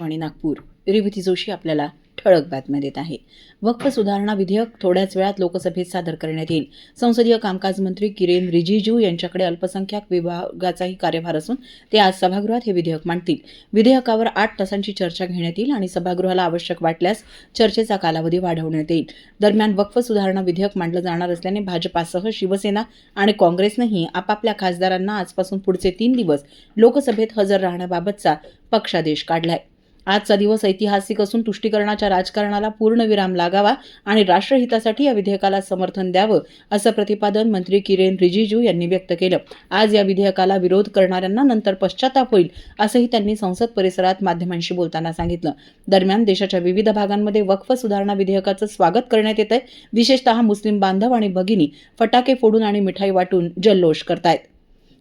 आणि नागपूर. रेवती जोशी आपल्याला ठळक बातम्या देत आहे. वक्फ सुधारणा विधेयक थोड्याच वेळात लोकसभेत सादर करण्यात येईल. संसदीय कामकाज मंत्री किरेन रिजिजू यांच्याकडे अल्पसंख्याक विभागाचाही कार्यभार असून ते आज सभागृहात हे विधेयक मांडतील. विधेयकावर आठ तासांची चर्चा घेण्यात येईल आणि सभागृहाला आवश्यक वाटल्यास चर्चेचा कालावधी वाढवण्यात येईल. दरम्यान वक्फ सुधारणा विधेयक मांडलं जाणार असल्याने भाजपासह शिवसेना आणि काँग्रेसनंही आपापल्या खासदारांना आजपासून पुढचे तीन दिवस लोकसभेत हजर राहण्याबाबतचा पक्षादेश काढलाय. आजचा दिवस ऐतिहासिक असून तुष्टीकरणाच्या राजकारणाला पूर्णविराम लागावा आणि राष्ट्रहितासाठी या विधेयकाला समर्थन द्यावं असं प्रतिपादन मंत्री किरेन रिजिजू यांनी व्यक्त केलं. आज या विधेयकाला विरोध करणाऱ्यांना नंतर पश्चाताप होईल असंही त्यांनी संसद परिसरात माध्यमांशी बोलताना सांगितलं. दरम्यान देशाच्या विविध भागांमध्ये वक्फ सुधारणा विधेयकाचं स्वागत करण्यात येत आहे विशेषतः मुस्लिम बांधव आणि भगिनी फटाके फोडून आणि मिठाई वाटून जल्लोष करतायत.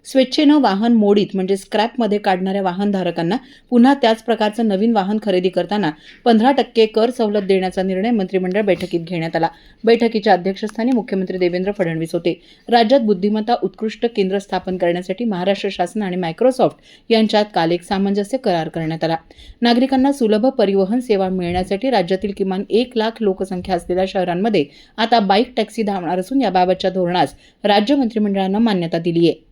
स्वेच्छेनं वाहन मोडीत म्हणजे स्क्रॅपमध्ये काढणाऱ्या वाहनधारकांना पुन्हा त्याच प्रकारचं नवीन वाहन खरेदी करताना पंधरा टक्के कर सवलत देण्याचा निर्णय मंत्रिमंडळ बैठकीत घेण्यात आला. बैठकीच्या अध्यक्षस्थानी मुख्यमंत्री देवेंद्र फडणवीस होते. राज्यात बुद्धिमत्ता उत्कृष्ट केंद्र स्थापन करण्यासाठी महाराष्ट्र शासन आणि मायक्रोसॉफ्ट यांच्यात काल एक सामंजस्य करार करण्यात आला. नागरिकांना सुलभ परिवहन सेवा मिळण्यासाठी राज्यातील किमान एक लाख लोकसंख्या असलेल्या शहरांमध्ये आता बाईक टॅक्सी धावणार असून याबाबतच्या धोरणास राज्य मंत्रिमंडळानं मान्यता दिली आहे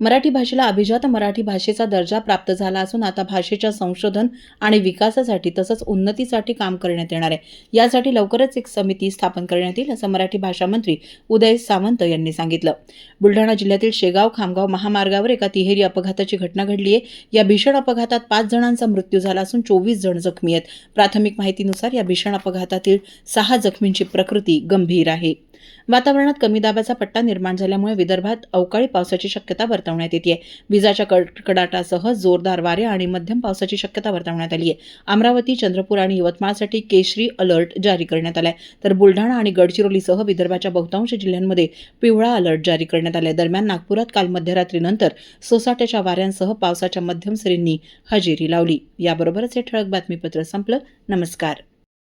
मराठी भाषेला अभिजात मराठी भाषेचा दर्जा प्राप्त झाला असून आता भाषेच्या संशोधन आणि विकासासाठी तसंच उन्नतीसाठी काम करण्यात येणार आहे. यासाठी लवकरच एक समिती स्थापन करण्यात येईल असं मराठी भाषा मंत्री उदय सावंत यांनी सांगितलं. बुलढाणा जिल्ह्यातील शेगाव खामगाव महामार्गावर एका तिहेरी अपघाताची घटना घडली आहे. या भीषण अपघातात पाच जणांचा मृत्यू झाला असून चोवीस जण जखमी आहेत. प्राथमिक माहितीनुसार या भीषण अपघातातील सहा जखमींची प्रकृती गंभीर आहे. वातावरणात कमी दाबाचा पट्टा निर्माण झाल्यामुळे विदर्भात अवकाळी पावसाची शक्यता वर्तवण्यात येते विजाच्या कडकडाटासह जोरदार वारे आणि मध्यम पावसाची शक्यता वर्तवण्यात आली आहे अमरावती चंद्रपूर आणि यवतमाळसाठी केशरी अलर्ट जारी करण्यात आलाय. तर बुलढाणा आणि गडचिरोलीसह विदर्भाच्या बहुतांश जिल्ह्यांमध्ये पिवळा अलर्ट जारी करण्यात आलाय. दरम्यान नागपुरात काल मध्यरात्रीनंतर सोसाट्याच्या वाऱ्यांसह पावसाच्या मध्यम सरींनी हजेरी लावली. याबरोबरच हे ठळक बातमीपत्र संपलं. नमस्कार.